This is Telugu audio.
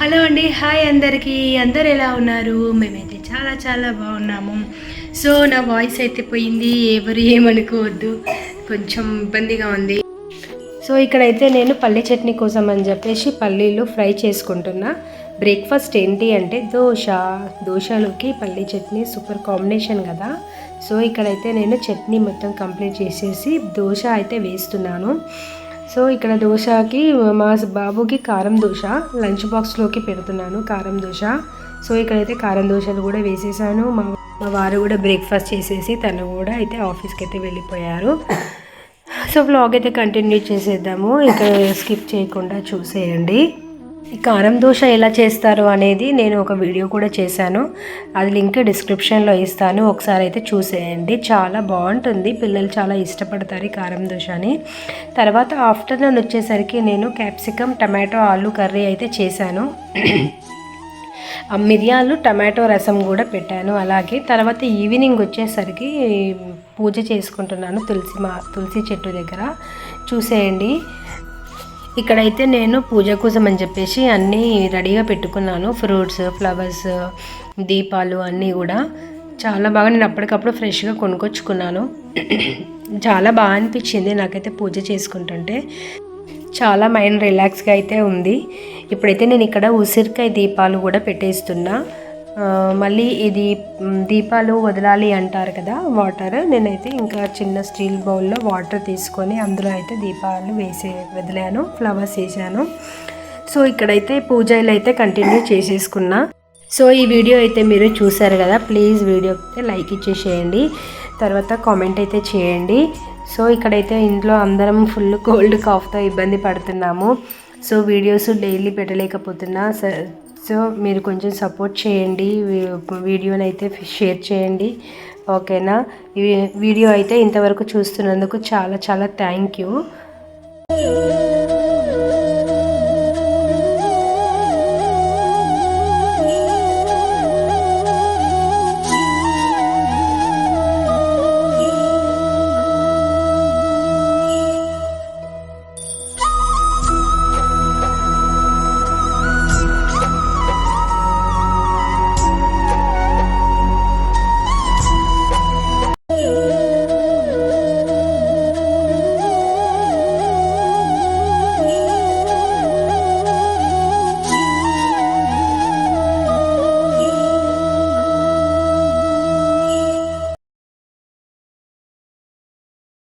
హలో అండి హాయ్ అందరికీ. అందరు ఎలా ఉన్నారు? మేమైతే చాలా చాలా బాగున్నాము. సో నా వాయిస్ అయితే పోయింది. ఎవరు ఏమనుకోవద్దు. కొంచెం ఇబ్బందిగా ఉంది. సో ఇక్కడైతే నేను పల్లీ చట్నీ కోసం అని చెప్పేసి పల్లీలు ఫ్రై చేసుకుంటున్నా. బ్రేక్ఫాస్ట్ ఏంటి అంటే దోశ. దోశలోకి పల్లీ చట్నీ సూపర్ కాంబినేషన్ కదా. సో ఇక్కడైతే నేను చట్నీ మొత్తం కంప్లీట్ చేసేసి దోశ అయితే వేస్తున్నాను. సో ఇక్కడ దోశకి మా బాబుకి కారం దోశ లంచ్ బాక్స్లోకి పెడుతున్నాను కారం దోశ. సో ఇక్కడైతే కారం దోశలు కూడా వేసేసాను. మా మా వారు కూడా బ్రేక్ఫాస్ట్ చేసేసి తను కూడా అయితే ఆఫీస్కి అయితే వెళ్ళిపోయారు. సో బ్లాగ్ అయితే కంటిన్యూ చేసేద్దాము. ఇక్కడ స్కిప్ చేయకుండా చూసేయండి. కారం దోశ ఎలా చేస్తారు అనేది నేను ఒక వీడియో కూడా చేశాను. అది లింక్ డిస్క్రిప్షన్లో ఇస్తాను. ఒకసారి అయితే చూసేయండి. చాలా బాగుంటుంది. పిల్లలు చాలా ఇష్టపడతారు ఈ కారం దోశని. తర్వాత ఆఫ్టర్నూన్ వచ్చేసరికి నేను క్యాప్సికమ్ టమాటో ఆలు కర్రీ అయితే చేశాను. ఆ మిరియాలు టమాటో రసం కూడా పెట్టాను. అలాగే తర్వాత ఈవినింగ్ వచ్చేసరికి పూజ చేసుకుంటున్నాను తులసి మా తులసి చెట్టు దగ్గర. చూసేయండి. ఇక్కడైతే నేను పూజ కోసం అని చెప్పేసి అన్నీ రెడీగా పెట్టుకున్నాను. ఫ్రూట్స్ ఫ్లవర్స్ దీపాలు అన్నీ కూడా. చాలా బాగా నేను అప్పటికప్పుడు ఫ్రెష్గా కొనుక్కొచ్చుకున్నాను. చాలా బాగా అనిపించింది నాకైతే పూజ చేసుకుంటుంటే. చాలా మైండ్ రిలాక్స్గా అయితే ఉంది. ఇప్పుడైతే నేను ఇక్కడ ఉసిరికాయ దీపాలు కూడా పెట్టేస్తున్నా. మళ్ళీ ఇది దీపాలు వదలాలి అంటారు కదా వాటర్. నేనైతే ఇంకా చిన్న స్టీల్ బౌల్లో వాటర్ తీసుకొని అందులో అయితే దీపాలు వేసే వదిలాను ఫ్లవర్స్ వేసాను. సో ఇక్కడైతే పూజలు అయితే కంటిన్యూ చేసేసుకున్నా. సో ఈ వీడియో అయితే మీరు చూసారు కదా ప్లీజ్ వీడియో అయితే లైక్ ఇచ్చేసేయండి తర్వాత కామెంట్ అయితే చేయండి. సో ఇక్కడైతే ఇంట్లో అందరం ఫుల్ కోల్డ్ కాఫ్తో ఇబ్బంది పడుతున్నాము. సో వీడియోస్ డైలీ పెట్టలేకపోతున్నా. సో మీరు కొంచెం సపోర్ట్ చేయండి వీడియోని అయితే షేర్ చేయండి ఓకేనా? ఈ వీడియో అయితే ఇంతవరకు చూస్తున్నందుకు చాలా చాలా థ్యాంక్ యూ.